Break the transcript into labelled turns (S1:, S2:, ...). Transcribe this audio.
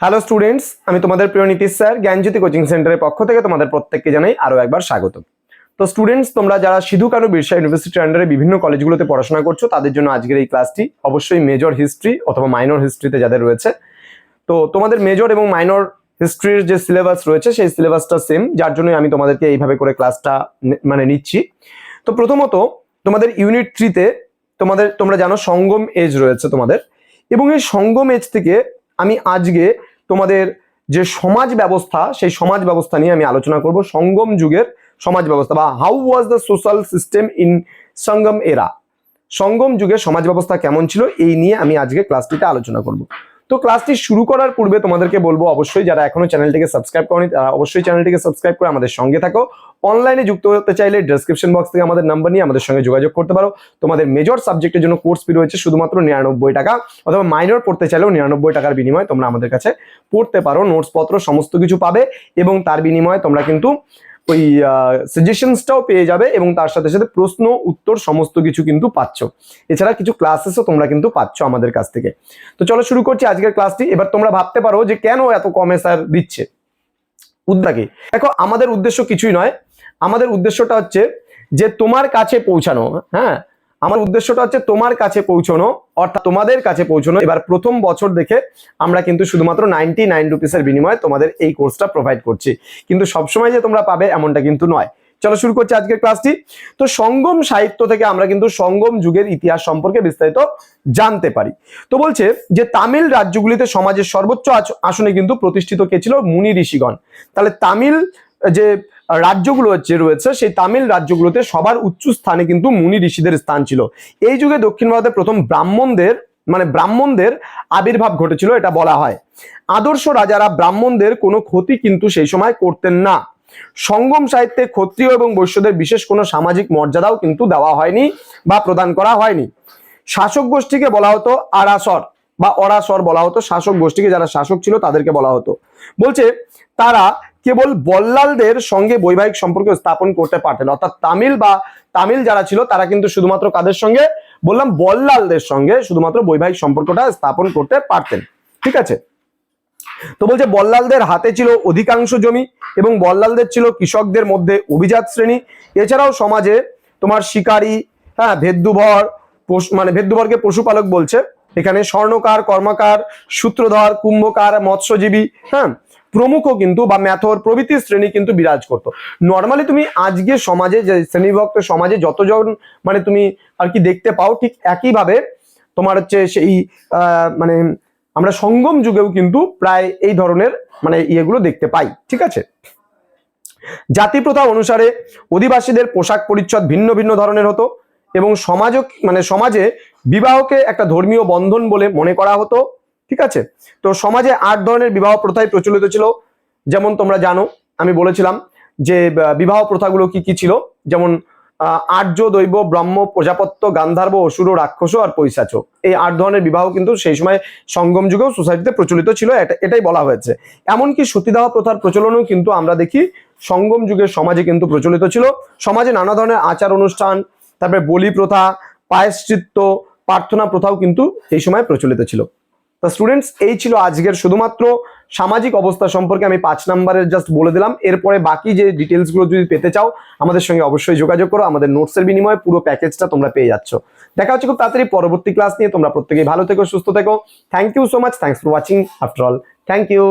S1: Hello students আমি তোমাদের প্রিয় নীতিশ স্যার, জ্ঞানজ্যোতি কোচিং সেন্টারের পক্ষ থেকে তোমাদের প্রত্যেককে জানাই আরও একবার স্বাগত। তো স্টুডেন্টস তোমরা যারা সিধু কানু বিরসা ইউনিভার্সিটির আন্ডারে বিভিন্ন কলেজগুলোতে পড়াশোনা করছ, তাদের জন্য আজকের এই ক্লাসটি অবশ্যই মেজর হিস্ট্রি অথবা মাইনর হিস্ট্রিতে যাদের রয়েছে। তো তোমাদের মেজর এবং মাইনর হিস্ট্রির যে সিলেবাস রয়েছে, সেই সিলেবাসটা সেম যার জন্যই আমি তোমাদেরকে এইভাবে করে ক্লাসটা মানে নিচ্ছি। তো প্রথমত, তোমাদের ইউনিট থ্রিতে তোমাদের, তোমরা জানো সঙ্গম এজ রয়েছে তোমাদের। এবং এই সঙ্গম এজ থেকে আমি আজকে তোমাদের যে সমাজ ব্যবস্থা, সেই সমাজ ব্যবস্থা নিয়ে আমি আলোচনা করব সঙ্গম যুগের সমাজ ব্যবস্থা বা how was the social system in Sangam এরা সঙ্গম যুগের সমাজ ব্যবস্থা কেমন ছিল? এই নিয়ে আমি আজকে ক্লাসটিতে আলোচনা করব। তো ক্লাসটি শুরু করার পূর্বে তোমাদেরকে বলব, অবশ্যই যারা এখনও চ্যানেলটিকে সাবস্ক্রাইব করনি, তারা অবশ্যই চ্যানেলটিকে সাবস্ক্রাইব করে আমাদের সঙ্গে থাকো। অনলাইনে যুক্ত হতে চাইলে ডেসক্রিপশন বক্স থেকে আমাদের নাম্বার নিয়ে আমাদের সঙ্গে যোগাযোগ করতে পারো। তোমাদের মেজর সাবজেক্টের জন্য কোর্স ফি রয়েছে শুধুমাত্র নিরানব্বই টাকা, অথবা মাইনর পড়তে চাইলেও নিরানব্বই টাকার বিনিময়ে তোমরা আমাদের কাছে পড়তে পারো। নোটস পত্র সমস্ত কিছু পাবে এবং তার বিনিময়ে তোমরা কিন্তু ওই সাজেশনসটাও পেয়ে যাবে এবং তার সাথে সাথে প্রশ্ন, উত্তর সমস্ত কিছু কিন্তু পাচ্ছ। এছাড়া কিছু ক্লাসেসও তোমরা কিন্তু পাচ্ছ আমাদের কাছ থেকে। তো চলো শুরু করছি আজকের ক্লাসটি এবার তোমরা ভাবতে পারো যে কেন এত কমে স্যার দিচ্ছে। উদ্যাকে দেখো, আমাদের উদ্দেশ্য কিছুই নয়। আমাদের উদ্দেশ্যটা হচ্ছে যে তোমার কাছে পৌঁছানো হ্যাঁ? আমার উদ্দেশ্যটা হচ্ছে তোমার কাছে পৌঁছানো, অর্থাৎ তোমাদের কাছে পৌঁছানো। এবার প্রথম বছর দেখে আমরা কিন্তু শুধুমাত্র নাইনটি নাইন রুপিসের বিনিময়ে তোমাদের এই কোর্সটা প্রোভাইড করছি। কিন্তু সবসময় যে তোমরা পাবে এমনটা কিন্তু নয়। চলো শুরু করছি আজকের ক্লাসটি তো সঙ্গম সাহিত্য থেকে আমরা কিন্তু সঙ্গম যুগের ইতিহাস সম্পর্কে বিস্তারিত জানতে পারি। তো বলছে যে তামিল রাজ্যগুলিতে সমাজের সর্বোচ্চ আস- আসনে কিন্তু প্রতিষ্ঠিত কে ছিল? মুনি ঋষিগণ। তাহলে তামিল, যে রাজ্যগুলো যে রয়েছে, সেই তামিল রাজ্যগুলোতে সবার উচ্চ স্থানে কিন্তু মুনি ঋষিদের স্থান ছিল। এই যুগে দক্ষিণ ভারতে প্রথম ব্রাহ্মণদের মানে ব্রাহ্মণদের আবির্ভাব ঘটেছিল, এটা বলা হয়। আদর্শ রাজারা ব্রাহ্মণদের কোনো ক্ষতি কিন্তু সেই সময় করতেন না। সঙ্গম সাহিত্যে ক্ষত্রিয় এবং বৈশ্যদের বিশেষ কোনো সামাজিক মর্যাদাও কিন্তু দেওয়া হয়নি বা প্রদান করা হয়নি। শাসক গোষ্ঠীকে বলা হতো আরাসর বা অরাসর বলা হতো। শাসক গোষ্ঠীকে যারা শাসক ছিল তাদেরকে বলা হতো। বলছে, তারা কেবল বল্লালদের সঙ্গে বৈবাহিক সম্পর্ক স্থাপন করতে পারতেন। অর্থাৎ তামিল বা তামিল যারা ছিল, তারা কিন্তু শুধুমাত্র কাদের সঙ্গে? বললাম বল্লালদের সঙ্গে শুধুমাত্র বৈবাহিক সম্পর্কটা স্থাপন করতে পারতেন। ঠিক আছে? তো বলছে বল্লালদের হাতে ছিল অধিকাংশ জমি এবং বল্লালদের ছিল কৃষকদের মধ্যে অভিজাত শ্রেণি। এছাড়াও সমাজে তোমার শিকারী হ্যাঁ ভেদ্যুভর মানে ভেদ্যুভরকে পশুপালক বলছে। এখানে স্বর্ণকার, কর্মকার, সূত্রধর, কুম্ভকার, মৎস্যজীবী হ্যাঁ প্রমুখ কিন্তু বা ম্যাথর প্রভৃতি শ্রেণি কিন্তু বিরাজ করতো। নর্মালি তুমি আজকে সমাজে যে শ্রেণীবিভক্ত সমাজে যতজন মানে তুমি আর কি দেখতে পাও ঠিক একইভাবে তোমার হচ্ছে সেই মানে আমরা সঙ্গম যুগেও কিন্তু প্রায় এই ধরনের মানে ইয়েগুলো দেখতে পাই, ঠিক আছে? জাতি প্রথা অনুসারে অধিবাসীদের পোশাক পরিচ্ছদ ভিন্ন ভিন্ন ধরনের হতো এবং সমাজ মানে সমাজে বিবাহকে একটা ধর্মীয় বন্ধন বলে মনে করা হতো। ঠিক আছে? তো সমাজে আট ধরনের বিবাহ প্রথাই প্রচলিত ছিল। যেমন তোমরা জানো, আমি বলেছিলাম যে বিবাহ প্রথাগুলো কি কি ছিল? যেমন আর্য, দৈব, ব্রহ্ম, প্রজাপত্য, গান্ধার্ব, অসুর, রাক্ষস আর পৈশাচ। এই আট ধরনের বিবাহ কিন্তু সেই সময় সঙ্গম যুগেও সোসাইটিতে প্রচলিত ছিল, এটা, এটাই বলা হয়েছে। এমনকি সতীদাহ প্রথার প্রচলনও কিন্তু আমরা দেখি, সঙ্গম যুগের সমাজে কিন্তু প্রচলিত ছিল। সমাজে নানা ধরনের আচার অনুষ্ঠান, তারপরে বলি প্রথা পায়শ্চিত্ত প্রার্থনা প্রথাও কিন্তু এই সময় প্রচলিত ছিল। তো স্টুডেন্টস এই ছিল আজকের শুধুমাত্র সামাজিক অবস্থা সম্পর্কে আমি পাঁচ নাম্বারের জাস্ট বলে দিলাম। এরপরে বাকি যে ডিটেলসগুলো যদি পেতে চাও, আমাদের সঙ্গে অবশ্যই যোগাযোগ করো। আমাদের নোটসের বিনিময়ে পুরো প্যাকেজটা তোমরা পেয়ে যাচ্ছ। দেখা হচ্ছে খুব তাড়াতাড়ি পরবর্তী ক্লাস নিয়ে। তোমরা প্রত্যেকেই ভালো থেকো, সুস্থ থেকো। Thank you so much thanks for watching after all thank you